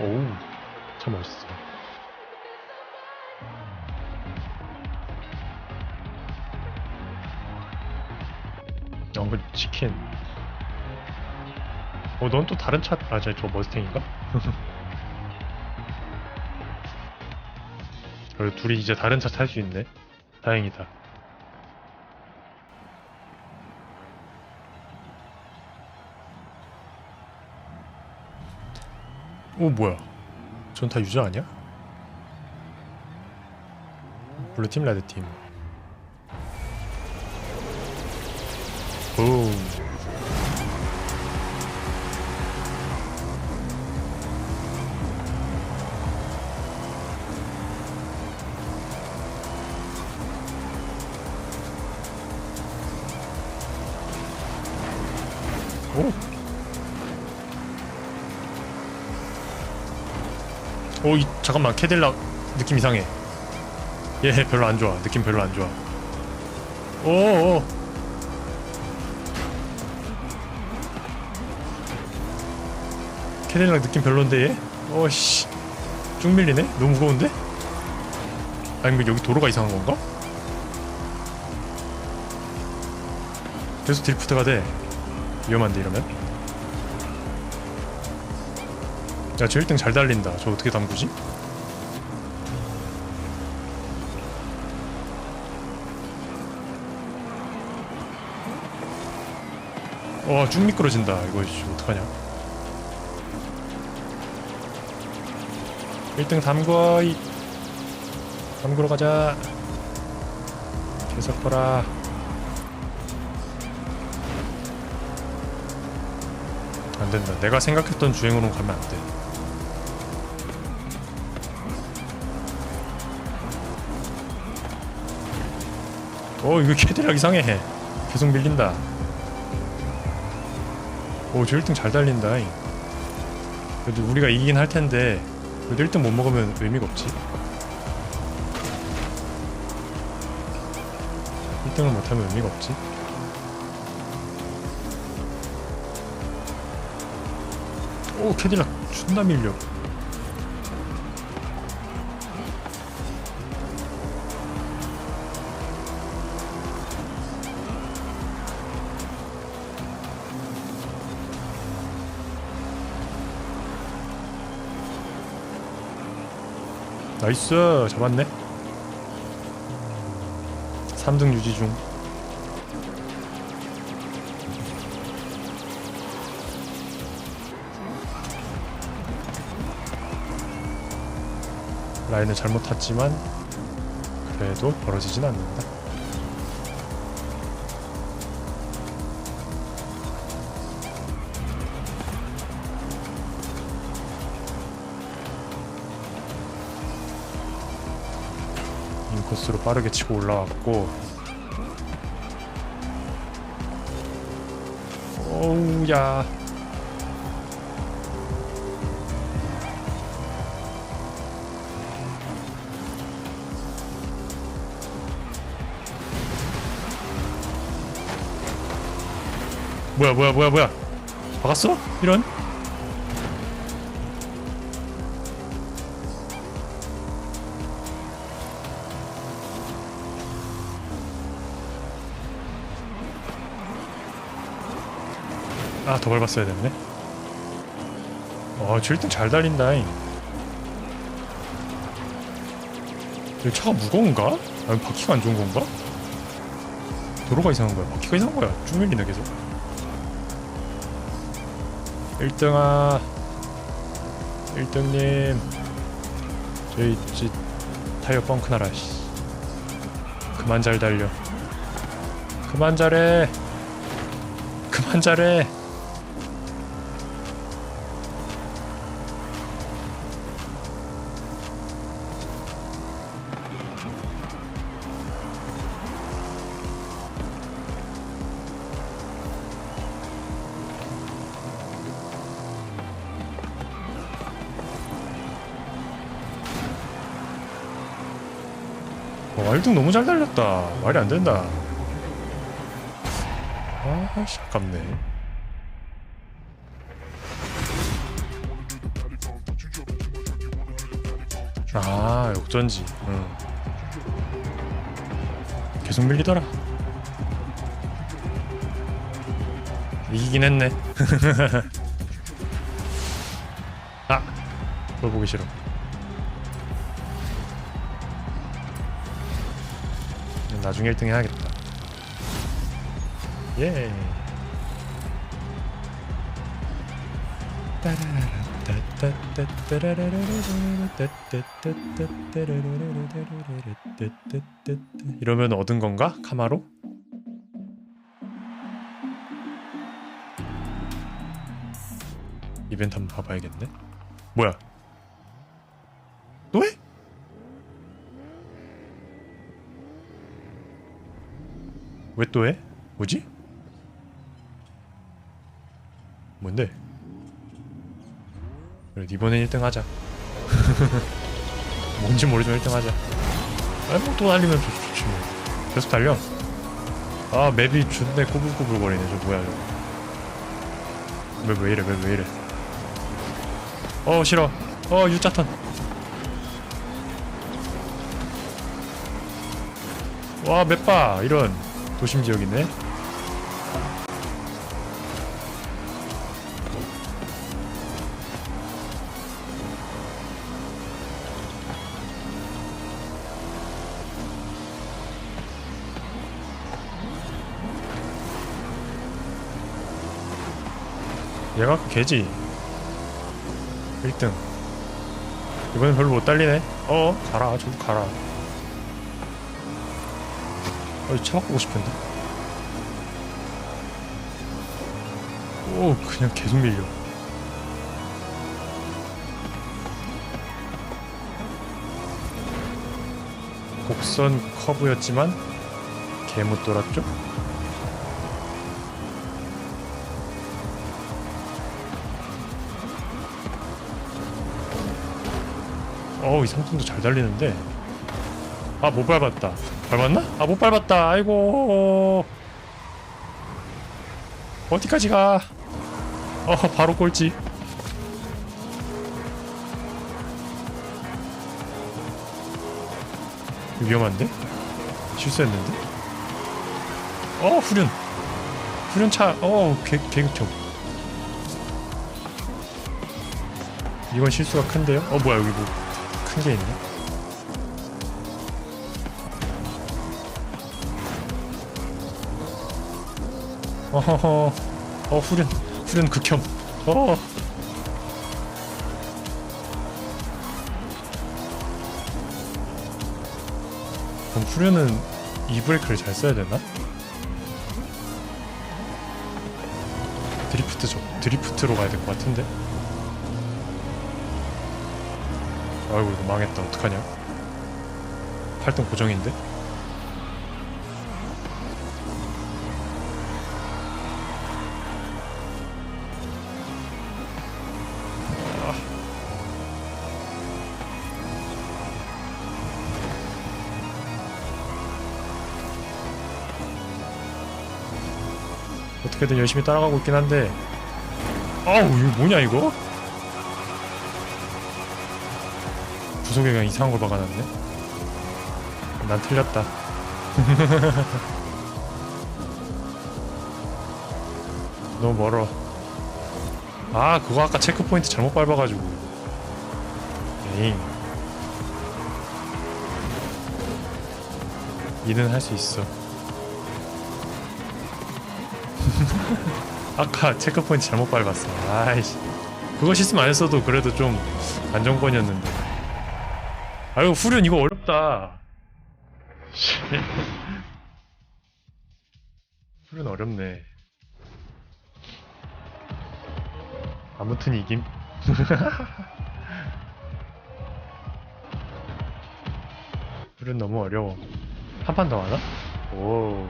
오우, 참 멋있어. 어, 그 치킨. 어, 넌 또 다른 차, 아, 저, 저 머스탱인가? 둘이 이제 다른 차 탈 수 있네. 다행이다. 오, 뭐야. 전 다 유저 아니야? 블루팀, 레드팀. 오. 오. 오, 이, 잠깐만. 캐딜락 느낌 이상해. 얘 별로 안 좋아. 느낌 별로 안 좋아. 오, 오. 캐딜락 느낌 별론데 얘? 어씨. 쭉 밀리네? 너무 무거운데? 아니면 여기 도로가 이상한 건가? 계속 드리프트가 돼. 위험한데 이러면? 야, 저 1등 잘 달린다. 저 어떻게 담그지? 와, 쭉 미끄러진다. 이거 씨, 어떡하냐? 1등 담궈 이 담그러 가자. 계속 보라. 안 된다. 내가 생각했던 주행으로 가면 안 돼. 어, 이거 캐딜락 이상해. 계속 밀린다. 오, 저 1등 잘 달린다. 잉. 그래도 우리가 이기긴 할 텐데, 그래도 1등 못 먹으면 의미가 없지. 1등을 못하면 의미가 없지. 오, 캐딜락 존나 밀려. 나이스 잡았네. 3등 유지 중. 라인을 잘못 탔지만 그래도 벌어지진 않는다 코스로 빠르게 치고 올라왔고 오우야 뭐야 뭐야 뭐야 뭐야 박았어? 이런? 아, 더 밟았어야 됐네. 어, 저 1등 잘 달린다잉. 이 차가 무거운가? 아니, 바퀴가 안 좋은 건가? 도로가 이상한 거야. 바퀴가 이상한 거야. 쭉 밀리네, 계속. 1등아. 1등님. 저희, 지 타이어 펑크 나라, 씨. 그만 잘 달려. 그만 잘해. 그만 잘해. 와, 1등 너무 잘 달렸다. 말이 안 된다. 아, 씨, 아깝네. 아 역전지 응. 계속 밀리더라 이기긴 했네 아 그걸 보기 싫어 나중에 1등 해야겠다 예 이러면 얻은 건가? 카마로? 이벤트 한번 봐봐야겠네. 뭐야? 왜 또 해? 뭐지? 뭔데? 그래 이번엔 1등 하자. 뭔지 모르지만 1등 하자. 아이 뭐또 달리면 좋, 좋지 뭐. 계속 달려. 아 맵이 존내 꾸불꾸불거리네 저 뭐야 저거. 왜, 왜 이래 왜, 왜 이래. 어 싫어. 어 유자턴 와 맵바 이런 도심 지역이네. 얘가 그 개지? 1등. 이번엔 별로 못 달리네. 어 가라. 저기 가라 어, 차 바꾸고 싶은데? 오 그냥 계속 밀려. 곡선 커브였지만 개못 돌았죠? 어우 이 상품도 잘 달리는데 아 못 밟았다 밟았나? 아 못 밟았다 아이고 어디까지 가? 어 바로 꼴찌 위험한데? 실수했는데? 어 후륜 후륜차 어 개, 개극점 이건 실수가 큰데요? 어 뭐야 여기 뭐 큰 게 있네 어허허. 어 후륜 후륜 극혐. 어. 그럼 후륜은 이 브레이크를 잘 써야 되나? 드리프트 저 드리프트로 가야 될 것 같은데? 아이고 이거 망했다. 어떡하냐? 팔등 고정인데 어떻게든 열심히 따라가고 있긴 한데. 아우 이거 뭐냐 이거? 구속에 그냥 이상한 걸 박아놨네. 난 틀렸다. 너무 멀어. 아 그거 아까 체크포인트 잘못 밟아가지고. 에잉. 이는 할 수 있어 아까 체크포인트 잘못 밟았어. 아이씨. 그거 실수만 안 했어도 그래도 좀 안정권이었는데. 아유 후륜 이거 어렵다. 씨. 후륜 어렵네. 아무튼 이김. 후륜 너무 어려워. 한 판 더 하나? 오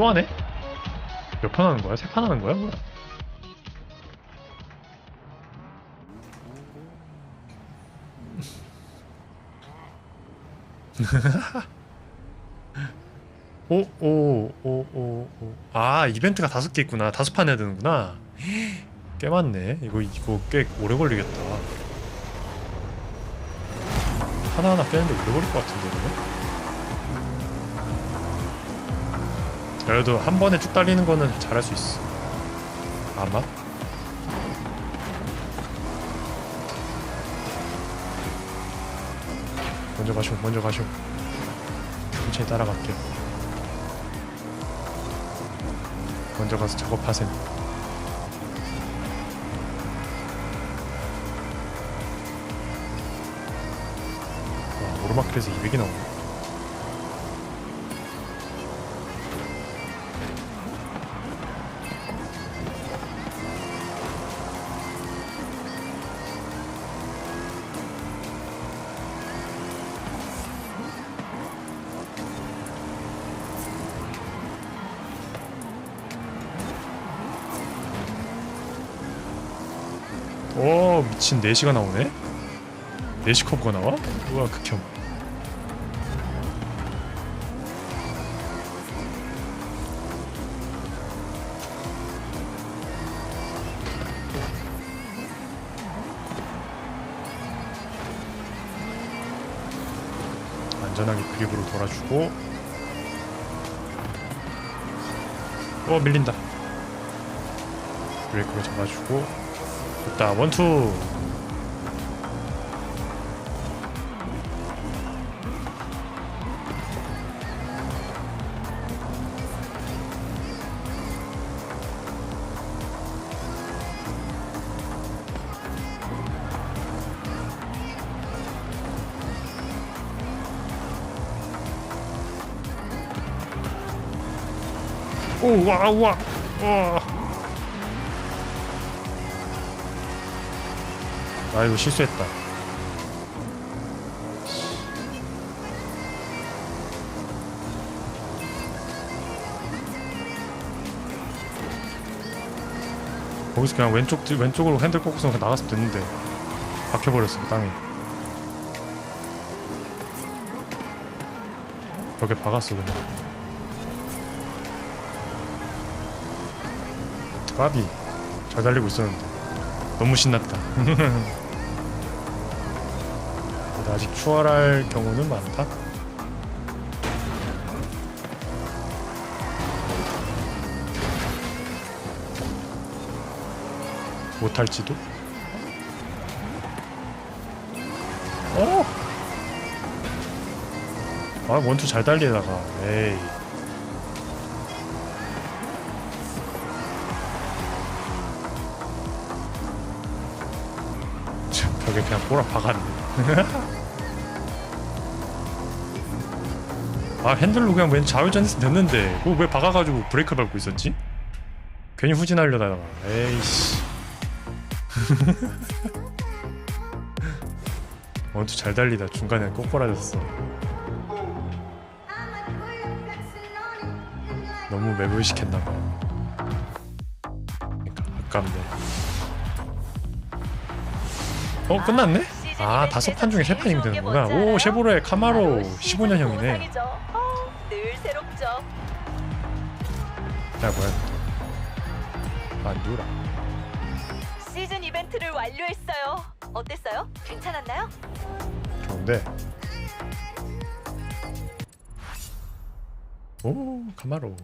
또 하네? 몇 판 하는 거야? 세 판 하는 거야? 뭐야? 오, 오, 오, 오, 오. 아, 이벤트가 다섯 개 있구나. 다섯 판 해야 되는구나. 꽤 많네. 이거, 이거 꽤 오래 걸리겠다. 하나하나 빼는데 오래 걸릴 것 같은데, 이거? 그래도 한 번에 쭉 달리는 거는 잘할 수 있어. 아마? 먼저 가쇼, 먼저 가쇼. 천천히 따라갈게. 먼저 가서 작업하셈. 와, 오르막길에서 200이 나오네. 오 미친 4시가 나오네? 4시 커브가 나와? 우와 극혐 안전하게 그립으로 돌아주고 어 밀린다 브레이크로 잡아주고 됐다 원투 오와 우와 와. 아 이거 실수했다. 거기서 그냥 왼쪽 뒤- 왼쪽으로 핸들 꺾고서 그냥 나갔으면 됐는데 박혀버렸어 그 땅에. 벽에 박았어 그냥. 까비 잘 달리고 있었는데 너무 신났다. 아직 추월할 경우는 많다. 못할지도. 어. 아 원투 잘 달리다가 에이. 참, 벽에 그냥 꼬라 박았네. 아 핸들로 그냥 왼 좌회전해서 됐는데. 그거 왜 박아가지고 브레이크 밟고 있었지? 괜히 후진하려다가. 에이씨. 원투 잘 달리다 중간에 꼬꾸라졌어. 너무 맵 의식했나봐. 그러니까 아깝네. 어 끝났네? 아 다섯 판 중에 세 판이면 되는구나 오 쉐보레 카마로 15년형이네 늘 새롭죠. 야 뭐야 안두라 시즌 이벤트를 완료했어요. 어땠어요? 괜찮았나요? 좋은데 오 카마로